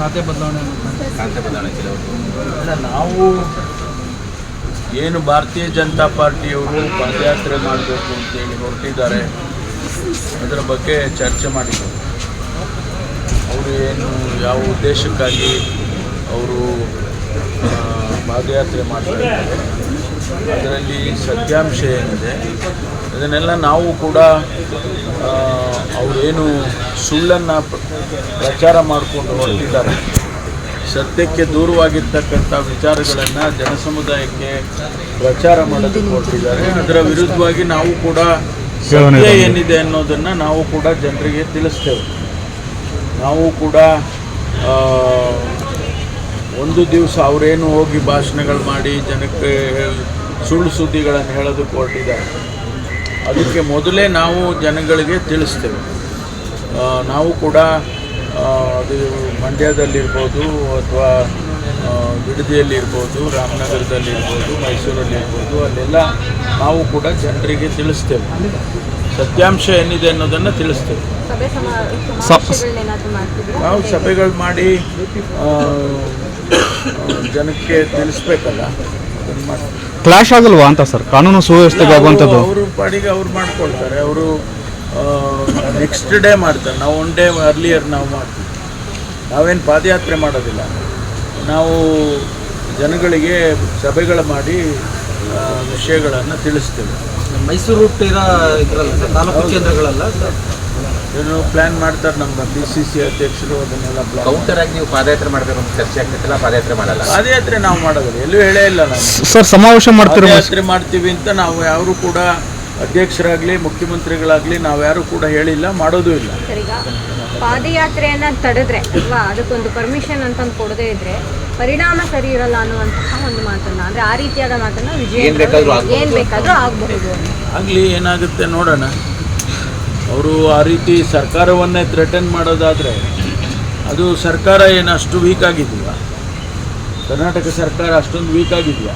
ಖಾತೆ ಬದಲಾವಣೆ ಮಾಡ್ತಾರೆ. ಖಾತೆ ಬದಲಾವಣೆ ಕೆಲವರು ಅಲ್ಲ ನಾವು ಏನು ಭಾರತೀಯ ಜನತಾ ಪಾರ್ಟಿಯವರು ಪಾದಯಾತ್ರೆ ಮಾಡಬೇಕು ಅಂತೇಳಿ ಹೊರಟಿದ್ದಾರೆ ಅದರ ಬಗ್ಗೆ ಚರ್ಚೆ ಮಾಡಿದರು ಅವರು ಏನು ಯಾವ ಉದ್ದೇಶಕ್ಕಾಗಿ ಅವರು ಪಾದಯಾತ್ರೆ ಮಾಡ್ತಾ ಇದ್ದಾರೆ? ಅದರಲ್ಲಿ ಸತ್ಯಾಂಶ ಏನಿದೆ ಅದನ್ನೆಲ್ಲ ನಾವು ಕೂಡ ಅವರೇನು ಸುಳ್ಳನ್ನು ಪ್ರ- ಪ್ರಚಾರ ಮಾಡಿಕೊಂಡು ಹೊರಟಿದ್ದಾರೆ. ಸತ್ಯಕ್ಕೆ ದೂರವಾಗಿರ್ತಕ್ಕಂಥ ವಿಚಾರಗಳನ್ನು ಜನಸಮುದಾಯಕ್ಕೆ ಪ್ರಚಾರ ಮಾಡೋದಕ್ಕೆ ಹೊರಟಿದ್ದಾರೆ. ಅದರ ವಿರುದ್ಧವಾಗಿ ನಾವು ಕೂಡ ಸತ್ಯ ಏನಿದೆ ಅನ್ನೋದನ್ನು ನಾವು ಕೂಡ ಜನರಿಗೆ ತಿಳಿಸ್ತೇವೆ. ನಾವು ಕೂಡ ಒಂದು ದಿವಸ ಅವರೇನು ಹೋಗಿ ಭಾಷಣಗಳು ಮಾಡಿ ಜನಕ್ಕೆ ಸುಳ್ಳು ಸುದ್ದಿಗಳನ್ನು ಹೇಳೋದಕ್ಕೆ ಹೊರಟಿದ್ದಾರೆ ಅದಕ್ಕೆ ಮೊದಲೇ ನಾವು ಜನಗಳಿಗೆ ತಿಳಿಸ್ತೇವೆ. ನಾವು ಕೂಡ ಅದು ಮಂಡ್ಯದಲ್ಲಿರ್ಬೋದು ಅಥವಾ ಬಿಡದಿಯಲ್ಲಿರ್ಬೋದು ರಾಮನಗರದಲ್ಲಿರ್ಬೋದು ಮೈಸೂರಲ್ಲಿರ್ಬೋದು ಅಲ್ಲೆಲ್ಲ ನಾವು ಕೂಡ ಜನರಿಗೆ ತಿಳಿಸ್ತೇವೆ. ಸತ್ಯಾಂಶ ಏನಿದೆ ಅನ್ನೋದನ್ನು ತಿಳಿಸ್ತೇವೆ. ನಾವು ಸಭೆಗಳು ಮಾಡಿ ಜನಕ್ಕೆ ತಿಳಿಸ್ಬೇಕಲ್ಲ. ಕ್ಲಾಶ್ ಆಗಲ್ವಾ ಅಂತ ಸರ್ ಕಾನೂನು ಸುವ್ಯವಸ್ಥೆಗೆ ಆಗುವಂಥದ್ದು ಅವರು ಪಾಡಿಗೆ ಅವ್ರು ಮಾಡ್ಕೊಳ್ತಾರೆ. ಅವರು ನೆಕ್ಸ್ಟ್ ಡೇ ಮಾಡ್ತಾರೆ. ನಾವು ಒನ್ ಡೇ ಅರ್ಲಿಯರ್ ನಾವು ಮಾಡ್ತೀವಿ. ನಾವೇನು ಪಾದಯಾತ್ರೆ ಮಾಡೋದಿಲ್ಲ. ನಾವು ಜನಗಳಿಗೆ ಸಭೆಗಳು ಮಾಡಿ ವಿಷಯಗಳನ್ನು ತಿಳಿಸ್ತೇವೆ. ಮೈಸೂರು ತೀರಾ ಇದರಲ್ಲ ಸರ್ ತಾಲೂಕು ಕೇಂದ್ರಗಳಲ್ಲ ಸರ್ ಏನು ಪ್ಲ್ಯಾನ್ ಮಾಡ್ತಾರೆ ನಮ್ಮ ಬಿ ಸಿ ಸಿ ಅಧ್ಯಕ್ಷರು ಅದನ್ನೆಲ್ಲ ಕೌಂಟರ್ ಆಗಿ ನೀವು ಪಾದಯಾತ್ರೆ ಮಾಡಬೇಕು ಅಂತ ಚರ್ಚೆ ಆಗ್ತಿತ್ತಲ್ಲ ಪಾದಯಾತ್ರೆ ಮಾಡಲ್ಲ? ಪಾದಯಾತ್ರೆ ನಾವು ಮಾಡೋದಿಲ್ಲ ಎಲ್ಲೂ ಹೇಳೇ ಇಲ್ಲ ನಾವು ಸರ್ ಸಮಾವೇಶ ಮಾಡ್ತೀರ ಪಾದಯಾತ್ರೆ ಮಾಡ್ತೀವಿ ಅಂತ ನಾವು ಯಾರು ಕೂಡ ಅಧ್ಯಕ್ಷರಾಗಲಿ ಮುಖ್ಯಮಂತ್ರಿಗಳಾಗಲಿ ನಾವು ಯಾರು ಕೂಡ ಹೇಳಿಲ್ಲ ಮಾಡೋದೂ ಇಲ್ಲ. ಸರ್ ಈಗ ಪಾದಯಾತ್ರೆಯನ್ನ ತಡೆದ್ರೆ ಅಥವಾ ಅದಕ್ಕೊಂದು ಪರ್ಮಿಷನ್ ಅಂತಂದು ಕೊಡದೇ ಇದ್ರೆ ಪರಿಣಾಮ ಸರಿ ಇರಲ್ಲ ಅನ್ನುವಂತಹ ಒಂದು ಮಾತನ್ನ ಅಂದ್ರೆ ಆ ರೀತಿಯಾದ ಮಾತನ್ನ ವಿಜಯ ಏನ್ ಬೇಕಾದ್ರೂ ಆಗಬಹುದು. ಆಗಲಿ ಏನಾಗುತ್ತೆ ನೋಡೋಣ. ಅವರು ಆ ರೀತಿ ಸರ್ಕಾರವನ್ನೇ ಥ್ರೆಟನ್ ಮಾಡೋದಾದರೆ ಅದು ಸರ್ಕಾರ ಏನು ಅಷ್ಟು ವೀಕ್ ಆಗಿದೆಯಾ? ಕರ್ನಾಟಕ ಸರ್ಕಾರ ಅಷ್ಟೊಂದು ವೀಕ್ ಆಗಿದೆಯಾ?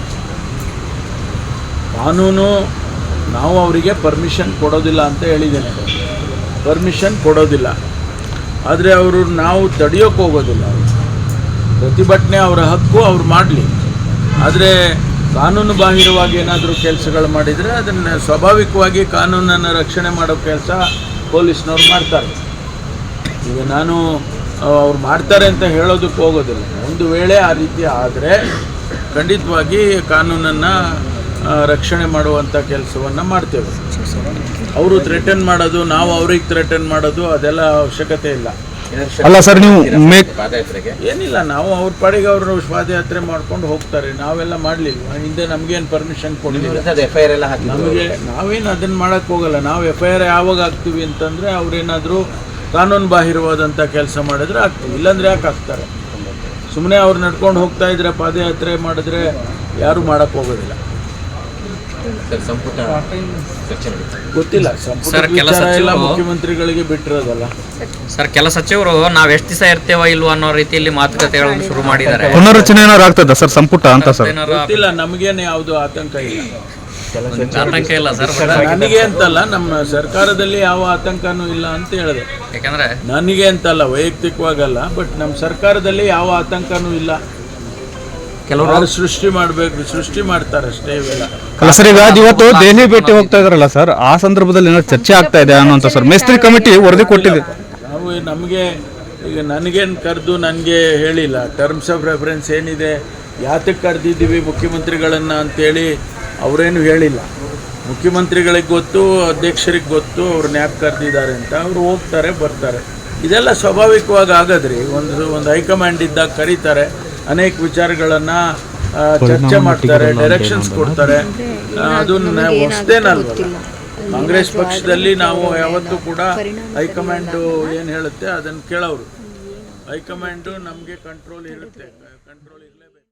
ಕಾನೂನು ನಾವು ಅವರಿಗೆ ಪರ್ಮಿಷನ್ ಕೊಡೋದಿಲ್ಲ ಅಂತ ಹೇಳಿದ್ದೇನೆ. ಪರ್ಮಿಷನ್ ಕೊಡೋದಿಲ್ಲ. ಆದರೆ ಅವರು ನಾವು ತಡೆಯೋಕ್ಕೆ ಹೋಗೋದಿಲ್ಲ. ಪ್ರತಿಭಟನೆ ಅವರ ಹಕ್ಕು ಅವ್ರು ಮಾಡಲಿ. ಆದರೆ ಕಾನೂನು ಬಾಹಿರವಾಗಿ ಏನಾದರೂ ಕೆಲಸಗಳು ಮಾಡಿದರೆ ಅದನ್ನು ಸ್ವಾಭಾವಿಕವಾಗಿ ಕಾನೂನನ್ನು ರಕ್ಷಣೆ ಮಾಡೋ ಕೆಲಸ ಪೊಲೀಸ್ನವ್ರು ಮಾಡ್ತಾರೆ. ಈಗ ನಾನು ಅವ್ರು ಮಾಡ್ತಾರೆ ಅಂತ ಹೇಳೋದಕ್ಕೆ ಹೋಗೋದಿಲ್ಲ. ಒಂದು ವೇಳೆ ಆ ರೀತಿ ಆದರೆ ಖಂಡಿತವಾಗಿ ಕಾನೂನನ್ನು ರಕ್ಷಣೆ ಮಾಡುವಂಥ ಕೆಲಸವನ್ನು ಮಾಡ್ತೇವೆ. ಅವರು ಥ್ರೆಟನ್ ಮಾಡೋದು, ನಾವು ಅವ್ರಿಗೆ ಥ್ರೆಟನ್ ಮಾಡೋದು ಅದೆಲ್ಲ ಅವಶ್ಯಕತೆ ಇಲ್ಲ. ಅಲ್ಲ ಸರ್, ನೀವು ಮೇಕ್- ಏನಿಲ್ಲ ನಾವು ಅವ್ರ ಪಾಡಿಗೆ ಅವರು ಪಾದಯಾತ್ರೆ ಮಾಡ್ಕೊಂಡು ಹೋಗ್ತಾರೆ. ನಾವೆಲ್ಲ ಮಾಡಲಿಲ್ಲ ಹಿಂದೆ ನಮಗೇನು ಪರ್ಮಿಷನ್ ಕೊಡಲಿಲ್ಲ. ಎಫ್ ಐ ಆರ್ ಎಲ್ಲ ಹಾಕಿದ್ರು ನಮಗೆ ನಾವೇನು ಅದನ್ನು ಮಾಡೋಕ್ಕೆ ಹೋಗಲ್ಲ. ನಾವು ಎಫ್ ಐ ಆರ್ ಯಾವಾಗ ಹಾಕ್ತೀವಿ ಅಂತಂದರೆ ಅವ್ರೇನಾದರೂ ಕಾನೂನು ಬಾಹಿರವಾದಂಥ ಕೆಲಸ ಮಾಡಿದ್ರೆ ಆಗ್ತೀವಿ ಇಲ್ಲಾಂದ್ರೆ ಯಾಕೆ ಹಾಕ್ತಾರೆ? ಸುಮ್ಮನೆ ಅವ್ರು ನಡ್ಕೊಂಡು ಹೋಗ್ತಾ ಇದ್ರೆ ಪಾದಯಾತ್ರೆ ಮಾಡಿದ್ರೆ ಯಾರೂ ಮಾಡೋಕ್ಕೆ ಹೋಗೋದಿಲ್ಲ. ಸಂಪುಟ ಗೊತ್ತಿಲ್ಲ ಸರ್, ಕೆಲ ಸಚಿವರು- ಮುಖ್ಯಮಂತ್ರಿಗಳಿಗೆ ಬಿಟ್ಟಿರೋದಲ್ಲ. ಸರ್ ಕೆಲ ಸಚಿವರು ನಾವ್ ಎಷ್ಟು ದಿವಸ ಇರ್ತೇವ ಇಲ್ವಾ ಅನ್ನೋ ರೀತಿಯಲ್ಲಿ ಮಾತುಕತೆಗಳನ್ನು ಶುರು ಮಾಡಿದ್ದಾರೆ. ಪುನರ್ರಚನೆ ಏನಾರು ಆಗ್ತದ ಸರ್ ಸಂಪುಟ ಅಂತ ಸರ್? ಗೊತ್ತಿಲ್ಲ ನಮಗೇನು ಯಾವುದು ಆತಂಕ ಇಲ್ಲ. ಆತಂಕ ಇಲ್ಲ ಸರ್ ನನಗೆ ಅಂತಲ್ಲ ನಮ್ಮ ಸರ್ಕಾರದಲ್ಲಿ ಯಾವ ಆತಂಕನೂ ಇಲ್ಲ ಅಂತ ಹೇಳಿದೆ. ಯಾಕಂದ್ರೆ ನನಗೆ ಅಂತಲ್ಲ ವೈಯಕ್ತಿಕವಾಗಲ್ಲ ಬಟ್ ನಮ್ಮ ಸರ್ಕಾರದಲ್ಲಿ ಯಾವ ಆತಂಕನೂ ಇಲ್ಲ. ಕೆಲವರು ಸೃಷ್ಟಿ ಮಾಡಬೇಕು ಸೃಷ್ಟಿ ಮಾಡ್ತಾರೆ ಅಷ್ಟೇ ಇವೆಲ್ಲ. ಅಲ್ಲ ಸರ್ ಈಗ ಇವತ್ತು ದೆಹಲಿ ಭೇಟಿ ಹೋಗ್ತಾ ಇದಾರಲ್ಲ ಸರ್ ಆ ಸಂದರ್ಭದಲ್ಲಿ ಏನಾದ್ರು ಚರ್ಚೆ ಆಗ್ತಾ ಇದೆ ಅನ್ನೋಂಥ ಸರ್? ಮೇಸ್ತ್ರಿ ಕಮಿಟಿ ವರದಿ ಕೊಟ್ಟಿದೆ. ನಾವು ನಮಗೆ ಈಗ ನನಗೇನು ಕರೆದು ನನಗೆ ಹೇಳಿಲ್ಲ. ಟರ್ಮ್ಸ್ ಆಫ್ ರೆಫರೆನ್ಸ್ ಏನಿದೆ ಯಾತಕ್ಕೆ ಕರೆದಿದ್ದೀವಿ ಮುಖ್ಯಮಂತ್ರಿಗಳನ್ನು ಅಂತೇಳಿ ಅವರೇನು ಹೇಳಿಲ್ಲ. ಮುಖ್ಯಮಂತ್ರಿಗಳಿಗೆ ಗೊತ್ತು ಅಧ್ಯಕ್ಷರಿಗೆ ಗೊತ್ತು ಅವ್ರು ಯಾಕೆ ಕರೆದಿದ್ದಾರೆ ಅಂತ. ಅವರು ಹೋಗ್ತಾರೆ ಬರ್ತಾರೆ. ಇದೆಲ್ಲ ಸ್ವಾಭಾವಿಕವಾಗಿ ಆಗದ್ರಿ. ಒಂದು ಒಂದು ಹೈಕಮಾಂಡ್ ಇದ್ದಾಗ ಕರೀತಾರೆ. ಅನೇಕ ವಿಚಾರಗಳನ್ನು ಚರ್ಚೆ ಮಾಡ್ತಾರೆ ಡೈರೆಕ್ಷನ್ಸ್ ಕೊಡ್ತಾರೆ. ಅದನ್ನ ಅದು ಹೊಸದೇನಲ್ವಲ್ಲ ಕಾಂಗ್ರೆಸ್ ಪಕ್ಷದಲ್ಲಿ ನಾವು ಯಾವತ್ತೂ ಕೂಡ ಹೈಕಮಾಂಡು ಏನು ಹೇಳುತ್ತೆ ಅದನ್ನು ಕೇಳೋರು. ಹೈಕಮಾಂಡು ನಮಗೆ ಕಂಟ್ರೋಲ್ ಇರುತ್ತೆ. ಕಂಟ್ರೋಲ್ ಇರಲೇಬೇಕು.